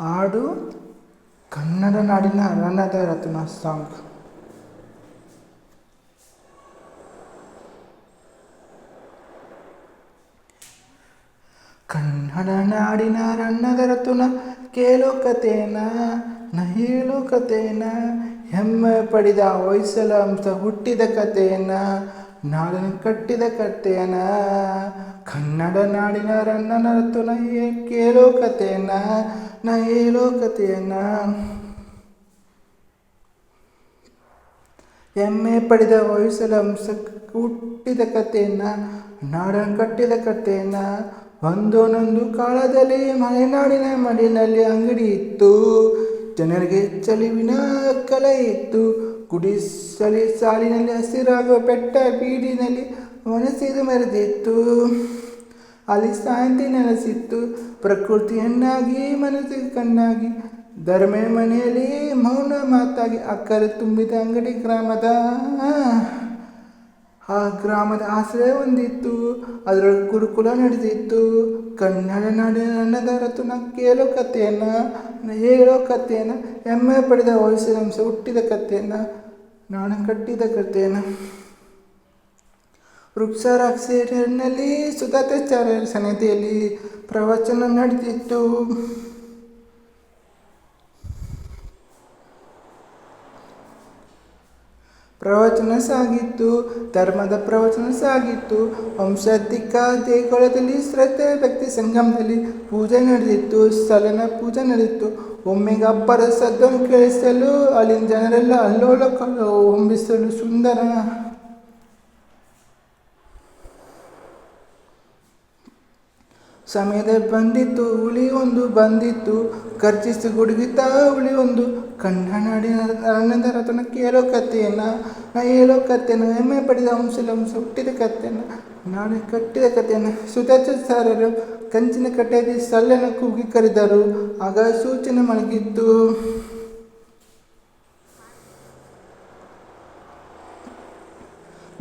ಹಾಡು ಕನ್ನಡ ನಾಡಿನ ರನ್ನದ ರತ್ನ ಸಾಂಗ್. ಕನ್ನಡ ನಾಡಿನ ರನ್ನದ ರತುನ ಕೇಳು ಕಥೇನ ನ ಕಥೇನ ಕಥೆನ ಹೆಮ್ಮೆ ಪಡಿದ ಹೊಯ್ಸಲ ಅಂಶ ಹುಟ್ಟಿದ ಕಥೆಯನ್ನ ನಾಡನ್ನು ಕಟ್ಟಿದ ಕಟ್ಟೆಯನ ಕನ್ನಡ ನಾಡಿನ ರನ್ನನ ರತುನ ಕೇಳೋ ಕಥೆಯನ್ನ ನ ಹೇಳೋ ಕಥೆಯನ್ನ ಹೆಮ್ಮೆ ಪಡೆದ ವಯಸ್ಸಲ ಹಂಸ ಹುಟ್ಟಿದ ಕಥೆಯನ್ನು ನಾಡನ್ನು ಕಟ್ಟಿದ ಕಥೆಯನ್ನು ಒಂದೊಂದೊಂದು ಕಾಲದಲ್ಲಿ ಮಲೆನಾಡಿನ ಮಡಿನಲ್ಲಿ ಅಂಗಡಿ ಇತ್ತು. ಜನರಿಗೆ ಚಲಿವಿನ ಕಲೆ ಇತ್ತು. ಗುಡಿಸಲಿ ಸಾಲಿನಲ್ಲಿ ಹಸಿರಾಗುವ ಬೆಟ್ಟ ಬೀಡಿನಲ್ಲಿ ಮನಸ್ಸಿದು ಮೆರೆದಿತ್ತು ಅಲ್ಲಿ ಶಾಂತಿ ನೆಲೆಸಿತ್ತು. ಪ್ರಕೃತಿಯನ್ನಾಗಿ, ಮನಸ್ಸಿಗೆ ಕಣ್ಣಾಗಿ, ಧರ್ಮ ಮನೆಯಲ್ಲಿ ಮೌನ ಮಾತಾಗಿ ಅಕ್ಕರೆ ತುಂಬಿದ ಅಂಗಡಿ ಗ್ರಾಮದ, ಆ ಗ್ರಾಮದ ಆಶ್ರಯ ಹೊಂದಿತ್ತು. ಅದರೊಳಗೆ ಗುರುಕುಲ ನಡೆದಿತ್ತು. ಕನ್ನಡ ನಾಡಿನ ಅನ್ನದ ನಾ ಕೇಳೋ ಕಥೆಯನ್ನು, ಹೇಳೋ ಕಥೆಯನ್ನು, ಹೆಮ್ಮೆ ಪಡೆದ ವಯಸ್ಸಿನಂಶ ಹುಟ್ಟಿದ ಕಥೆಯನ್ನು ನಾಡ ಕಟ್ಟಿದ ಕಥೆಯನ್ನು ವೃಕ್ಷರಾಕ್ಷರಿನಲ್ಲಿ ಸುಧಾತಾಚಾರ್ಯ ಸನ್ನಿಧಿಯಲ್ಲಿ ಪ್ರವಚನ ನಡೆದಿತ್ತು. ಪ್ರವಚನ ಸಾಗಿತ್ತು, ಧರ್ಮದ ಪ್ರವಚನ ಸಾಗಿತ್ತು, ವಂಶಾಧಿಕ ದೇಗುಲದಲ್ಲಿ ಶ್ರದ್ಧೆ ಭಕ್ತಿ ಸಂಗಮದಲ್ಲಿ ಪೂಜೆ ನಡೆದಿತ್ತು, ಸಲನ ಪೂಜೆ ನಡೆದಿತ್ತು. ಒಮ್ಮೆಗೆ ಅಪ್ಪರ ಸದ್ದನ್ನು ಕೇಳಿಸಲು ಅಲ್ಲಿನ ಜನರೆಲ್ಲ ಅಲ್ಲೋಲ ಹೊಂಬಿಸಲು ಸುಂದರ ಸಮಯದ ಬಂದಿತ್ತು ಹುಳಿ ಒಂದು ಬಂದಿತ್ತು ಖರ್ಚಿಸಿ ಗುಡುಗಿತ ಹುಳಿ ಒಂದು. ಕನ್ನಡ ನಾಡಿನ ಅಣ್ಣದ ರತನ ಕೇಳೋ ಕಥೆಯನ್ನು ನಾ ಹೇಳೋ ಕಥೆನ ಹೆಮ್ಮೆ ಪಡೆದ ಹಂಸಲ ಹಂಸ ಹುಟ್ಟಿದ ಕಥೆಯನ್ನು ನಾಳೆ ಕಟ್ಟಿದ ಕಥೆಯನ್ನು ಸುಧಾಚಾರ್ಯರು ಕಂಚಿನ ಕಟ್ಟೆಯಲ್ಲಿ ಸಲ್ಲೆನ ಕೂಗಿ ಕರೆದರು. ಆಗ ಸೂಚನೆ ಮಲಗಿತ್ತು.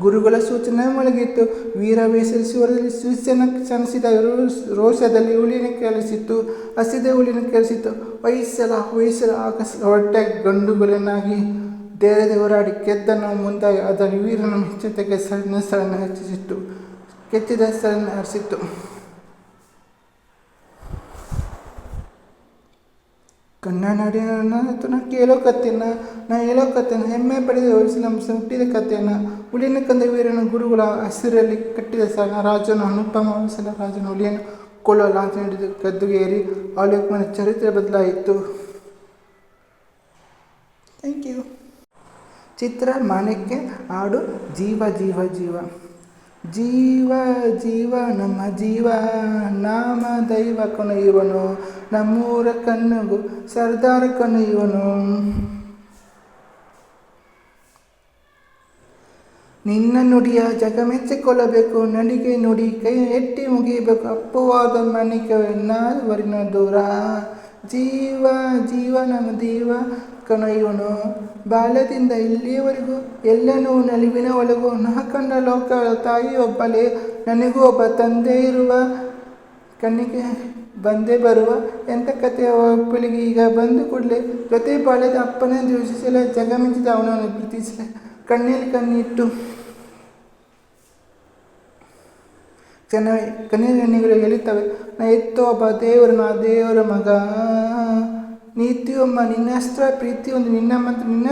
ಗುರುಗಳ ಸೂಚನೆ ಮೊಳಗಿತ್ತು ವೀರವೇಶೇಶ್ವರಲ್ಲಿ ಸೂಚನೆ ಕ್ಷಣಿಸಿದ ರೋಷದಲ್ಲಿ ಉಳಿನ ಕೇಳಿಸಿತ್ತು ಹಸಿದ ಉಳಿನ ಕೇಳಿಸಿತ್ತು ವಯಸ್ಸಲ ವಯಸ್ಸಲ ಆಕಸ್ ಹೊಟ್ಟೆ ಗಂಡುಗಳನ್ನಾಗಿ ಧೈರ್ಯದ ಹೋರಾಡಿ ಕೆದ್ದನ್ನು ಮುಂದಾಗಿ ಅದರ ವೀರನ ಮೆಚ್ಚತೆಗೆ ಸಣ್ಣ ಸ್ಥಳನ ಹೆಚ್ಚಿಸಿತ್ತು. ಕೆತ್ತಿದ ಸ್ಥಳನ ಹರಿಸಿತ್ತು. ಕನ್ನಡ ನಾ ಕೇಳೋ ಕಥೆಯನ್ನು ನಾ ಹೇಳೋ ಕಥೆಯನ್ನು ಹೆಮ್ಮೆ ಪಡೆದ ನಮ್ಮ ಹುಟ್ಟಿದ ಕಥೆಯನ್ನು ಹುಲಿನ ಕಂದ ವೀರನ ಗುರುಗಳ ಹಸಿರಲ್ಲಿ ಕಟ್ಟಿದ ಸಣ್ಣ ರಾಜನು ಅನುಪಮ ಸಲ ರಾಜನ ಹುಲಿಯನ್ನು ಕೊಳ್ಳುವ ಲಾಂಛನ ಹಿಡಿದು ಗದ್ದುಗೇರಿ ಆಲೋಕ್ಮನ ಚರಿತ್ರೆ ಬದಲಾಯಿತು. ಥ್ಯಾಂಕ್ ಯು ಚಿತ್ರ, ಮಾಣಿಕ್ಯ, ಹಾಡು, ಜೀವ ಜೀವ ಜೀವ. ಜೀವ ಜೀವ ನಮ್ಮ ಜೀವ, ನಾಮ ದೈವ ಕಣು ಇವನು ನಮ್ಮೂರ ಕಣ್ಣುಗು ಸರ್ದಾರ ಕಣು ಇವನು ನಿನ್ನ ನುಡಿಯ ಜಗ ಮೆಚ್ಚಿಕೊಳ್ಳಬೇಕು ನಡಿಗೆ ನುಡಿ ಕೈ ಎಟ್ಟಿ ಮುಗಿಯಬೇಕು, ಅಪ್ಪವಾದ ವರಿನ ದೂರ. ಜೀವ ಜೀವ ನಮ್ಮ ದೇವ ಕಣ ಬಾಲ್ಯದಿಂದ ಇಲ್ಲಿಯವರೆಗೂ ಎಲ್ಲನೂ ನಲಿವಿನ ಒಳಗೂ ನಾಕಂಡ ಲೋಕ ತಾಯಿ ಒಬ್ಬಲೇ ನನಗೂ ಒಬ್ಬ ತಂದೆ ಇರುವ ಕಣ್ಣಿಗೆ ಬಂದೇ ಬರುವ ಎಂಥ ಕಥೆಯ ಒಬ್ಬಳಿಗೆ ಈಗ ಬಂದು ಕೂಡಲೇ ಜೊತೆ ಬಾಳ್ಯದ ಅಪ್ಪನ ಯೋಚಿಸಲೇ ಜಗಮಿಂಚಿದ ಅವನನ್ನು ಪ್ರೀತಿಸಲ ಕಣ್ಣಲ್ಲಿ ಕಣ್ಣಿಟ್ಟು ಚೆನ್ನ ಕಣ್ಣೀರು ಎಳಿತವೆ ನಾ ಎತ್ತೋ ಒಬ್ಬ ದೇವರು ಮಗ. ನೀತಿಯೊಮ್ಮ ನಿನ್ನಷ್ಟ ಪ್ರೀತಿ ಒಂದು ನಿನ್ನ ಮಂತ್ರ, ನಿನ್ನ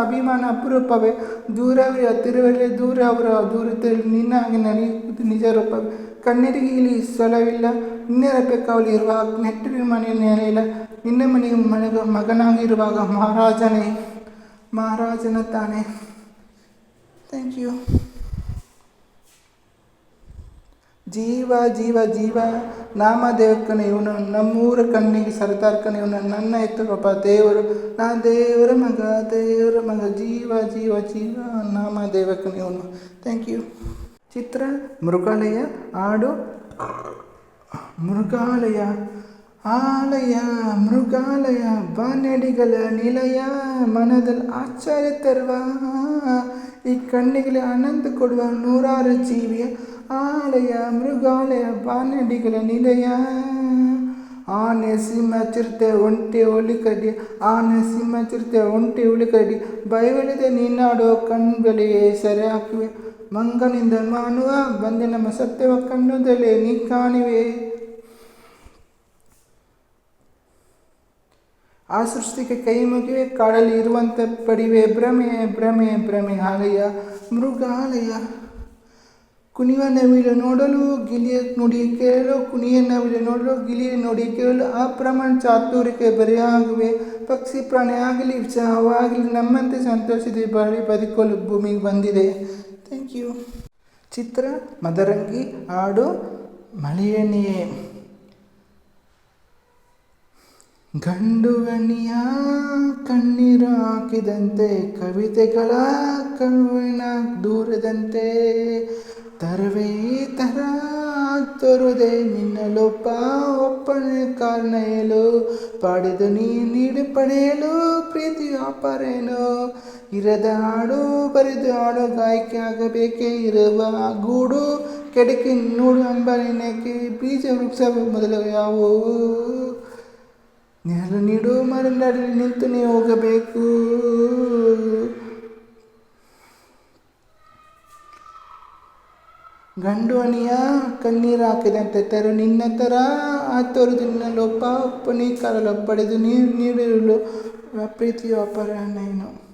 ಅಭಿಮಾನ ಅಪರೂಪವೇ. ದೂರವೇ ಹತ್ತಿರವೇ ದೂರ ಅವರ ದೂರದಲ್ಲಿ ಹಾಗೆ ನಡೆಯುವುದು ನಿಜ ರೂಪವೇ ಕಣ್ಣೀರಿಗೆ ಇಲ್ಲಿ ಸೊಲವಿಲ್ಲ ನಿನ್ನಿರಬೇಕಾವಲ್ಲಿ ಇರುವಾಗ. ನೆಟ್ಟಿನ ಮನೆಯ ನೆಲೆಯಿಲ್ಲ ನಿನ್ನ ಮನೆಗೆ ಮನೆಗ ಮಗನಾಗಿರುವಾಗ ಮಹಾರಾಜನೇ, ಮಹಾರಾಜನ ತಾನೇ. ಥ್ಯಾಂಕ್ ಯು ಜೀವ ಜೀವ ಜೀವ ನಾಮದೇವಕ್ಕನ ಇವನು ನಮ್ಮೂರ ಕಣ್ಣಿಗೆ ಸರ್ದಾರ್ಕನ ಇವನು ನನ್ನ ಎತ್ತು ಪಾಪ ದೇವರು ನಾ ದೇವರ ಮಗ ದೇವರ ಮಗ ಜೀವ ಜೀವ ಜೀವ ನಾಮದೇವಕ್ಕನ ಇವನು ಥ್ಯಾಂಕ್ ಯು ಚಿತ್ರ ಮೃಗಾಲಯ ಹಾಡು ಮೃಗಾಲಯ ಆಲಯ ಮೃಗಾಲಯ ಬಾನಡಿಗಳ ನಿಲಯ ಮನದಲ್ಲಿ ಆಶ್ಚರ್ಯ ತರುವ ಈ ಕಣ್ಣಿಗೆ ಆನಂದ ಕೊಡುವ ನೂರಾರು ಜೀವಿಯ ಆಲಯ ಮೃಗಾಲಯ ಬಾನಡಿಗಳ ನಿಲಯ. ಆನೆ ಸಿಂಹ ಚಿರತೆ ಒಂಟೆ ಉಳಿಕಡಿ ಆನೆ ಸಿಂಹ ಚಿರತೆ ಒಂಟೆ ಉಳಿಕಡಿ ಬೈವಳಿದೆ ನೀನಾಡೋ ಕಣ್ಗಳಿಗೆ ಸೆರೆ ಹಾಕಿವೆ ಮಂಗನಿಂದ ಮಾನುವ, ಬಂದೆ ನಮ್ಮ ಸತ್ಯವ ಕಣ್ಣುದಲೆ ನೀ ಕಾಣಿವೆ ಆ ಸೃಷ್ಟಿಗೆ ಕೈ ಮುಗಿವೆ, ಕಾಡಲ್ಲಿ ಇರುವಂತೆ ಪಡಿವೆ. ಭ್ರಮೆ ಭ್ರಮೆ ಭ್ರಮೆ ಆಲಯ ಮೃಗಾಲಯ. ಕುಣಿಯುವ ನವಿಲು ನೋಡಲು ಗಿಲಿಯ ನುಡಿ ಕೇಳಲು ಕುಣಿಯ ನವಿಲು ನೋಡಲು, ಗಿಳಿಯ ನುಡಿ ಕೇಳಲು ಆ ಪ್ರಮಾಣ ಚಾತುರ್ಯಕ್ಕೆ ಬರೆಯಾಗುವೆ ಪಕ್ಷಿ ಪ್ರಾಣಿ ಆಗಲಿ ಉತ್ಸಾಹವಾಗಲಿ ನಮ್ಮಂತೆ ಸಂತೋಷದ ಬಾಳಿ ಬದುಕಲು ಭೂಮಿಗೆ ಬಂದಿದೆ. ಥ್ಯಾಂಕ್ ಯು ಚಿತ್ರ, ಮದರಂಗಿ, ಹಾಡು ಮಳೆಯನೆಯೇ ಗಂಡುಗಣಿಯ ಕಣ್ಣೀರು ಹಾಕಿದಂತೆ, ಕವಿತೆಗಳ ಕರುವಿನ ದೂರದಂತೆ. ತರವೇ ತರ ತೋರುದೆ ನಿನ್ನ ಲೋಪ ಒಪ್ಪನೆ ಕಾರಣ ಪಾಡಿದು ನೀ ನೀಡು ಪಡೆಯಲು ಪ್ರೀತಿ ಇರದ ಹಾಡು ಬರೆದು ಹಾಡು ಗಾಯಕಿ ಆಗಬೇಕೇ ಇರುವ ಗೂಡು, ಕೆಡಕಿ ನೋಡು ನಿನಕೆ ಬೀಜ ವೃಕ್ಷ ಮೊದಲು ಯಾವುವು? ನೆರಳು ನೀಡು ಮರಳಿ ನಿಂತು ನೀವು ಹೋಗಬೇಕು. ಗಂಡು ಅಣಿಯ ಕಣ್ಣೀರು ಹಾಕಿದಂತೆ ತೆರ, ನಿನ್ನ ಥರ ಆತೋರದು ನಿನ್ನ ಲೋಪ ಒಪ್ಪನಿ ಕಾಲ ಪಡೆದು ನೀರು ನೀಡಿರಲು ಪ್ರೀತಿಯ ಅಪರಾಹ್ನೇನು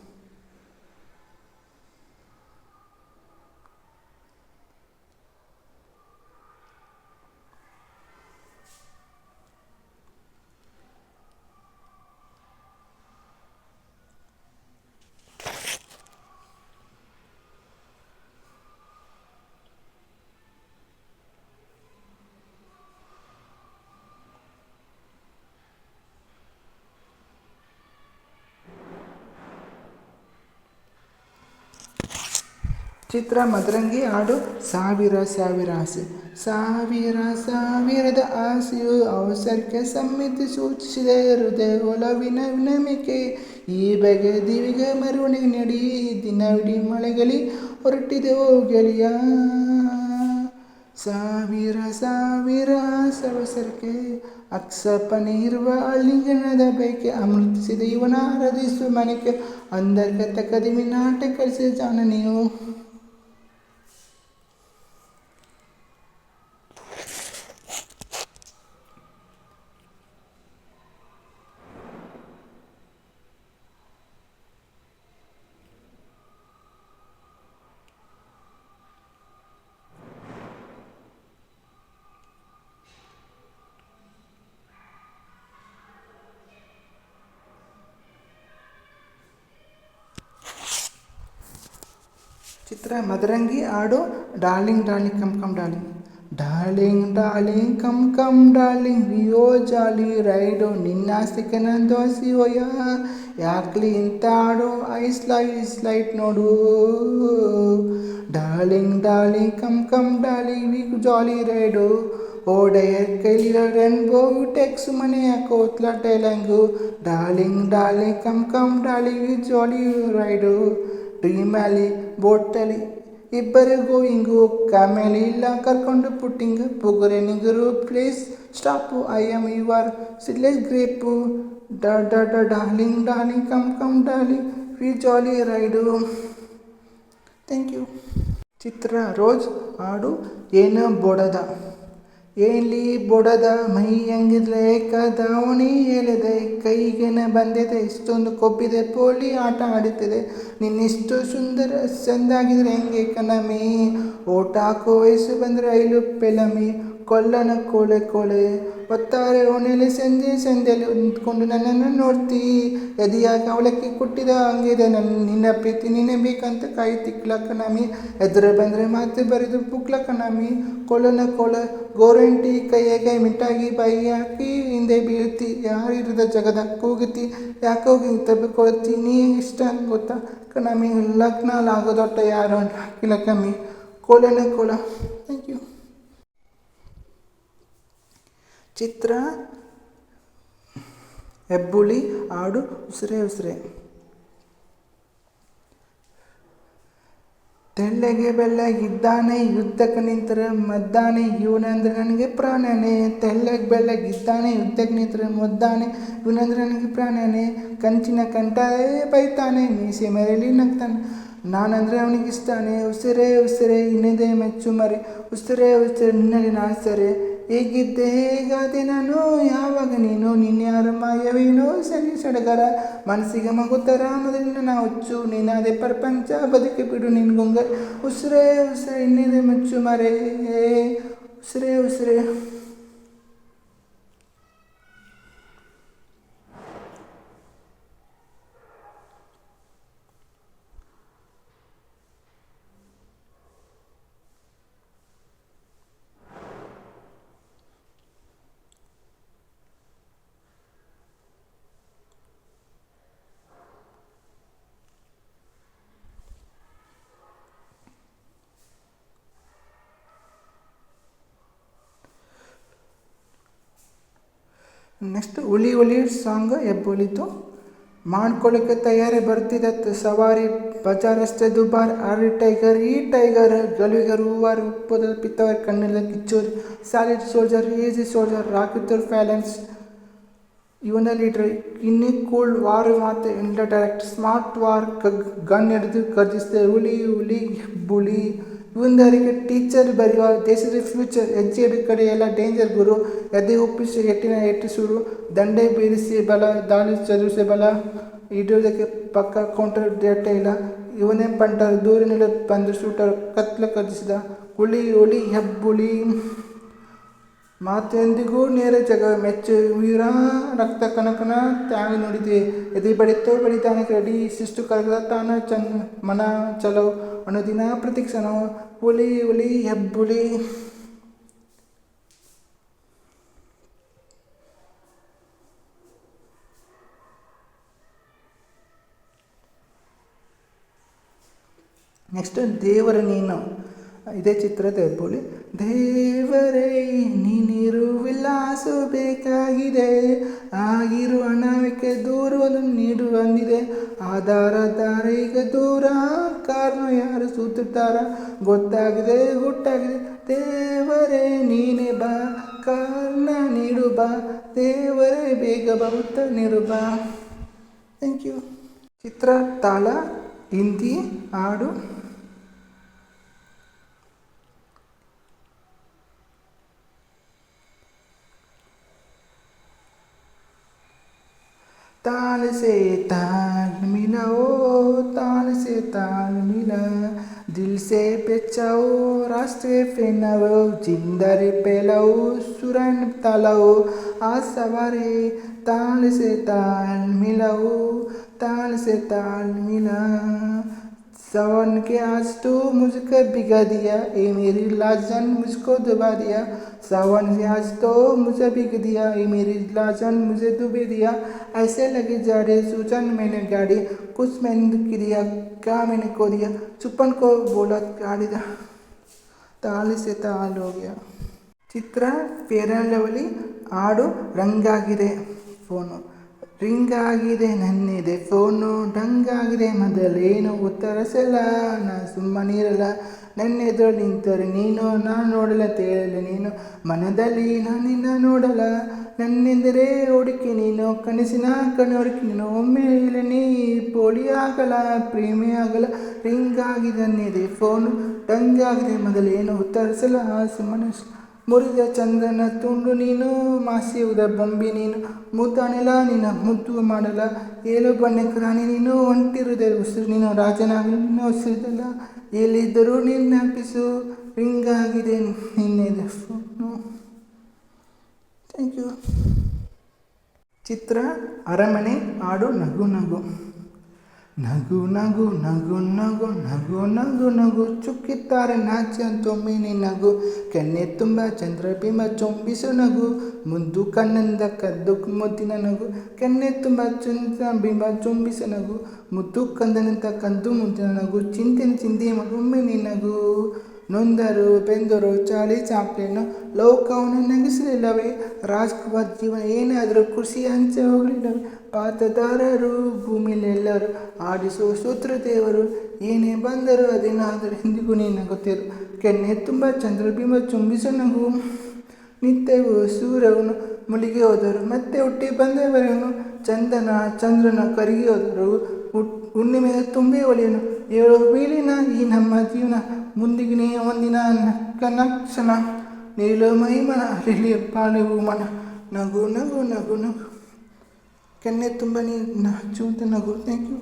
ಚಿತ್ರ, ಮದರಂಗಿ, ಹಾಡು, ಸಾವಿರ ಸಾವಿರ ಆಸೆ. ಸಾವಿರ, ಸಾವಿರದ ಆಸೆಯು ಅವಸರಕ್ಕೆ ಸಮ್ಮಿತಿ ಸೂಚಿಸಿದೆ. ಹೃದಯ ಒಲವಿನ ವಿನಮಿಕೆ. ಈ ಬಗೆ ದಿವಿಗೆ ಮೆರವಣಿಗೆ ನಡಿ. ದಿನವಿಡೀ ಮಳೆಗಲಿ ಹೊರಟಿದೆವು ಗೆಳೆಯ. ಸಾವಿರ ಸಾವಿರ ಸವಸರಕ್ಕೆ ಅಕ್ಷಪನಿರುವ ಅಲ್ಲಿಂಗನದ ಬೈಕೆ ಅಮೃತಿಸಿದ ಇವನ ಆರಾಧಿಸುವ ಮನೆಗೆ ಅಂದರ್ಗತ ಕದಿಮಿ ನಾಟಕ ಕಲಿಸಿದ ಜಾನ ನೀವು ಚಿತ್ರ ಮದರಂಗಿ ಹಾಡು darling darling come come darling darling darling come come darling ರಿಯೋ ಜಾಲಿ ರೈಡು ನಿನ್ನ ಆಸ್ತಿಕೆ ನನ್ನ ದೋಸಿ ಒಯ್ಯ ಯಾಕ್ಲಿ ಇಂಥ ಹಾಡು ಐಸ್ ಲೈಟ್ ಲೈಟ್ ನೋಡು darling darling come come darling we jolly ride ಓಡೆಯ ಕೈಲಿರೋ ರೆನ್ಬೋ ಟೆಕ್ಸ್ ಮನೆ ಯಾಕೋ ಒತ್ಲ ಟೈಲಂಗು darling darling come come darling we jolly ride ಡ್ರೀಮಲ್ಲಿ ಬೋಟಲ್ಲಿ ಇಬ್ಬರಿಗೂ ಹಿಂಗು ಕಾಮೇಲಿ ಇಲ್ಲ. ಕರ್ಕೊಂಡು ಪುಟ್ಟಿಂಗ್, ಪುಗುರೆ ನಿಗುರು please stop I am your seedless grape ಡ ಡ darling darling, come come, darling. We jolly ride thank you Chitra rose ಹಾಡು ಏನ ಬೊಡದ. ಏನ್ಲಿ ಬುಡದ ಮೈ ಹೆಂಗಿದ್ಲೆ ಕದಾವಣಿ ಎಳೆದೆ ಕೈಗೆನ ಬಂದಿದೆ, ಇಷ್ಟೊಂದು ಕೊಬ್ಬಿದೆ ಪೋಲಿ ಆಟ ಆಡುತ್ತಿದೆ. ನಿನ್ನಿಷ್ಟು ಸುಂದರ ಚಂದಾಗಿದ್ರೆ ಹೆಂಗೆ ಕನಮಿ ಓಟ ಹಾಕೋ ವಯಸ್ಸು ಬಂದರೆ ಐಲು ಪೆಲಮಿ ಕೊಲ್ಲನ ಕೋಳೆ ಕೋಳೆ ಒತ್ತಾರೆ ಓಣೆಲೆ ಸಂಜೆ ಸಂಜೆಯಲ್ಲಿ ನಿಂತ್ಕೊಂಡು ನನ್ನನ್ನು ನೋಡ್ತೀ. ಎದೆಯಾಗ ಅವಳಕ್ಕೆ ಕೊಟ್ಟಿದ ಹಂಗಿದೆ. ನನ್ನ, ನಿನ್ನ ಪ್ರೀತಿ ನಿನ್ನೆ ಬೇಕಂತ ಕಾಯಿ ತಿಕ್ಲಕ್ಕ ನಮಿ ಎದುರು ಬಂದರೆ ಮಾತು ಬರೆದು ಪುಕ್ಲಕ್ಕ ನಮಿ ಕೊಳನ ಕೊಳ ಗೋರಂಟಿ ಕೈಯಾಗೆ ಮಿಟ್ಟಾಗಿ ಬಾಯಿ ಹಾಕಿ ಹಿಂದೆ ಬೀಳ್ತಿ. ಯಾರಿರದ ಜಗದ ಕೂಗುತ್ತಿ ಯಾಕೋಗಿ ತಬ್ಬಿಕೊಳ್ತಿ ನೀ ಇಷ್ಟ ಗೊತ್ತಾ ಕಣಮಿ? ಲಗ್ನ ಆಗೋದೊಟ್ಟ ಯಾರು ಹಾಕಿಲ್ಲ ಕಮ್ಮಿ ಕೊಳನ ಕೊಳ ಥ್ಯಾಂಕ್ ಯು ಚಿತ್ರ, ಹೆಬ್ಬುಳಿ ಹಾಡು ಉಸಿರೇ ಉಸಿರೇ. ತೆಳ್ಳೆಗೆ ಬೆಳ್ಳಗಿದ್ದಾನೆ ಯುದ್ಧಕ್ಕೆ ನಿಂತರೆ ಮದ್ದಾನೆ ಇವನಂದ್ರೆ ನನಗೆ ಪ್ರಾಣನೇ. ತೆಳ್ಳಗೆ ಬೆಳ್ಳಗಿದ್ದಾನೆ ಯುದ್ಧಕ್ಕೆ ನಿಂತರೆ ಮದ್ದಾನೆ ಇವನಂದ್ರೆ ನನಗೆ ಪ್ರಾಣನೇ. ಕಂಚಿನ ಕಂಠವೇ ಬೈತಾನೆ, ಮೀಸೆ ಮರೆಯಲ್ಲಿ ನಗ್ತಾನೆ. ನಾನಂದ್ರೆ ಅವನಿಗೆ ಇಷ್ಟಾನೆ, ಉಸಿರೇ ಉಸಿರೇ, ಇನ್ನದೇ ಮೆಚ್ಚು ಮರಿ ಉಸಿರೇ ಉಸಿರೇ ನಿನ್ನಲ್ಲಿ ನಾ ಸರೆ ಹೇಗಿದ್ದೆ ಹೇಗಾದೆ ನಾನು ಯಾವಾಗ ನೀನು ನಿನ್ಯಾರ ಮಾಯವೇನೋ, ಸರಿ ಸಡಗರ. ಮನಸ್ಸಿಗೆ ಮಗುತ್ತರ ಮೊದಲಿನ ನಾ ಹುಚ್ಚು, ನೀನಾದೆ ಪ್ರಪಂಚ, ಬದುಕಿ ಬಿಡು ನಿನ್ಗೊಂಗ ಉಸಿರೇ ಉಸಿರೇ, ಇನ್ನಿದೆ ಮುಚ್ಚು ಮರೆ, ಉಸಿರೇ ಉಸಿರೇ. ನೆಕ್ಸ್ಟ್ ಹುಲಿ ಹುಲಿ ಸಾಂಗ್ ಎಬ್ಬೊಳಿತು. ಮಾಡ್ಕೊಳ್ಳೋಕ್ಕೆ ತಯಾರಿ ಬರ್ತಿದೆ ಸವಾರಿ. ಬಜಾರಷ್ಟೇ ದುಬಾರ್ ಆರಿ ಟೈಗರ್, ಈ ಟೈಗರ್ ಗಲಿಗರ್ ಹೂವಾರ್ ಉಪ್ಪದ ಪಿತ್ತವರ್ ಕಣ್ಣೆಲ್ಲ ಕಿಚ್ಚೋರ್. ಸಾಲಿಡ್ ಸೋಲ್ಜರ್ ಈಸಿ ಸೋಲ್ಜರ್ ರಾಕಿತ್ತೋರ್ ಫ್ಯಾಲೆನ್ಸ್. ಇವನ ಲೀಡ್ರ್, ಇನ್ನಿ ಕೋಲ್ಡ್ ವಾರ್ ಮಾತು ಇಂಡ ಡೈರೆಕ್ಟ್ ಸ್ಮಾರ್ಟ್ ವಾರ್ ಗನ್ ಹಿಡಿದು ಕರ್ಜಿಸ್ತೆ ಹುಲಿ ಹುಲಿ ಬುಲಿ ಇವನದರಿಗೆ ಟೀಚರ್ ಬರೆಯುವ ದೇಶದ ಫ್ಯೂಚರ್ ಹೆಜ್ಜೆ ಕಡೆ ಎಲ್ಲ ಡೇಂಜರ್ ಗುರು. ಎದೆ ಒಪ್ಪಿಸಿ ಎಟ್ಟಿನ ಎಟ್ಟಿಸುರು ದಂಡೆ ಬೀರಿಸಿ, ಬಲ, ದಾಳಿ ಚದುರಿಸಿ, ಬಲ ಇಡೋದಕ್ಕೆ ಪಕ್ಕ ಕೌಂಟರ್ ಡೇಟೆ ಇಲ್ಲ. ಇವನೇ ಪಂಟರ್ ದೂರಿನಲ್ಲಿ ಬಂದು ಶೂಟರ್ ಕತ್ಲ ಕದಿಸಿದ ಹುಳಿ ಹುಳಿ ಹೆಬ್ಬುಲಿ ಮಾತೆಂದಿಗೂ ನೇರ ಜಗ, ಮೆಚ್ಚು ವೀರ ರಕ್ತ ಕನಕನ ತ್ಯಾಗ ನುಡಿದೆ. ಎದೆ ಬಡಿತೋ ಬಡಿತಾನೆ ರೆಡಿ ಶಿಷ್ಟು ಕರಗದ ತಾನ ಚನ್ ಮನ ಚಲೋ. ಅನುದಿನ ಪ್ರತಿಕ್ಷಣ, ಹುಲಿ ಹುಲಿ, ಹೆಬ್ಬುಲಿ. ನೆಕ್ಸ್ಟ್ ದೇವರ ನೀನು. ಇದೇ ಚಿತ್ರದ ಬೋಳಿ ದೇವರೇ ನೀನಿರು ವಿಲಾಸ ಬೇಕಾಗಿದೆ. ಆಗಿರುವ ಹಣಕ್ಕೆ ದೂರವನ್ನು ನೀಡು ಬಂದಿದೆ ಆಧಾರ ದಾರ ಈಗ ದೂರ. ಕಾರಣ ಯಾರು ಸುತ್ತುತ್ತಾರ ಗೊತ್ತಾಗಿದೆ, ಹುಟ್ಟಾಗಿದೆ. ದೇವರೇ, ನೀನೇ ಬಾ. ಕಾರಣ ನೀಡು ಬಾ. ದೇವರೇ, ಬೇಗ ಬರುತ್ತ ನೀಡು ಬಾ. ಥ್ಯಾಂಕ್ ಯು ಚಿತ್ರ, ತಾಳ, ಹಿಂದಿ, ಹಾಡು. ताल से ताल मिलाओ ताल से ताल मिला दिल से पेचाओ रास्ते फेनाओ जिंदरे पेलाओ सुरन तालाओ आज सवारे ताल से ताल मिलाओ ताल से ताल मिला सावन के आज तो मुझको बिगा दिया, ए मेरी लाजन मुझको दुबा दिया। सावन के आज तो मुझे बिग दिया, ए मेरी लाजन मुझे दुबे दिया। ऐसे लगे जा रहे सूचन मैंने गाड़ी, कुछ मैंने किया, क्या मैंने को दिया चुपन को बोला, गाड़ी ताल से ताल हो गया। चित्र फेरन लवली, आड़ो रंगागिरे फोनो। ರಿಂಗ್ ಆಗಿದೆ ನನ್ನಿದೆ ಫೋನು ಡಂಗಾಗಿದೆ ಮೊದಲೇನು ಉತ್ತರಿಸಲ್ಲ. ನಾ ಸುಮ್ಮನಿರಲ್ಲ ನನ್ನೆದುರು ನಿಂತರೆ ನೀನು ನಾನು ನೋಡಲ್ಲ ತೇಳಲ್ಲ ನೀನು. ಮನದಲ್ಲಿ ನಾನು ನಿನ್ನ ನೋಡಲ್ಲ, ನನ್ನೆಂದರೆ ಹುಡುಕಿ ನೀನು, ಕನಸಿನ ಕಣ್ಣುಡುಕಿ ನೀನು. ಒಮ್ಮೆ ಇಲ್ಲ, ನೀ ಪೋಳಿ ಆಗಲ್ಲ, ಪ್ರೇಮಿ ಆಗಲ್ಲ. ರಿಂಗ್ ಆಗಿದೆ ನನ್ನಿದೆ ಫೋನು ಡಂಗಾಗಿದೆ ಮೊದಲೇನು ಉತ್ತರಿಸಲ್ಲ, ಸುಮ್ಮನೆ ಮುರಿದ ಚಂದ್ರನ ತುಂಡು ನೀನು, ಮಾಸಿಯುವುದ ಬೊಂಬಿ ನೀನು ಮುದ್ದಾನೆಲ್ಲ ನಿನ್ನ ಮುದ್ದು ಮಾಡಲ್ಲ ಏಳು ಬಣ್ಣ ರಾಣಿ ನೀನು ಹೊಂಟಿರುವುದೇ ಉಸಿರು ನೀನು ರಾಜನಾಗಲು ನಿನ್ನ ಉಸಿರಿದಲ್ಲ ಎಲ್ಲಿದ್ದರೂ ನಿನ್ನ ಪಿಸು ರಿಂಗಾಗಿದೆ ನಿನ್ನೆ ಥ್ಯಾಂಕ್ ಯು ಚಿತ್ರ, ಅರಮನೆ ಹಾಡು ನಗು ನಗು. ನಗು ನಗು ನಗು ನಗು ನಗು ನಗು ನಗು ಚುಕ್ಕಿದ್ದಾರೆ ನಾಚಿ ಅಂತೊಮ್ಮೆ ನೀ ನಗು ಕೆನ್ನೆ ತುಂಬ ಚಂದ್ರಬಿಂಬ ಚೊಂಬಿಸು ನಗು ಮುದ್ದು ಕಣ್ಣಿಂದ ಕದ್ದು ಮುದ್ದಿನ ನಗು ಕೆನ್ನೆ ತುಂಬ ಚಂದ್ರ ಬಿಂಬ ಚೊಂಬಿಸ ನಗು ಮುದ್ದು ಕಂದನಿಂದ ಕಂದು ಮುದ್ದಿನ ನಗು ಚಿಂತಿನ ಚಿಂದಿ ಮಗೊಮ್ಮೆ ನೀ ನಗು ನೊಂದರು ಬೆಂದರು ಚಾಲಿ ಚಾಪ್ಲಿನು ಲೋಕವನ್ನು ನೆಗೆಸಲಿಲ್ಲವೇ? ರಾಜ್ಕುಮಾರ್ ಜೀವನ ಏನಾದರೂ ಖುಷಿ ಹಂಚೆ ಹೋಗಲಿಲ್ಲವೇ? ಪಾತದಾರರು ಭೂಮಿಲೆಲ್ಲರೂ ಆಡಿಸುವ ಸೂತ್ರ ದೇವರು ಏನೇ ಬಂದರೂ ಅದೇನಾದರೂ ಎಂದಿಗೂ ನೀನು ಗೊತ್ತಿರು ಕೆನ್ನೆ ತುಂಬ ಚಂದ್ರ ಬಿಂಬ ಚುಂಬಿಸು ನಗು ನಿತ್ಯವೂ ಸೂರ್ಯವನ್ನು ಮುಳುಗಿ ಹೋದರು ಮತ್ತೆ ಹುಟ್ಟಿ ಬಂದವರನ್ನು ಚಂದನ ಚಂದ್ರನ ಕರಗಿ ಹೋದರು ಹುಣ್ಣಿಮೆಯ ತುಂಬಿ ಒಲಿಯನು. ಏಳು ಬೀಳಿನ ಈ ನಮ್ಮ ಜೀವನ, ಮುಂದಿಗಿನ ಒಂದಿನ ಕನಕ್ಷಣ. ನೀಲು ಮಹಿಮನ ಅರಿಲಿ ಮನ. ನಗು ನಗು ನಗು ನಗು. ಕೆನ್ನೆ ತುಂಬ ನೀರು ನಗು. Thank you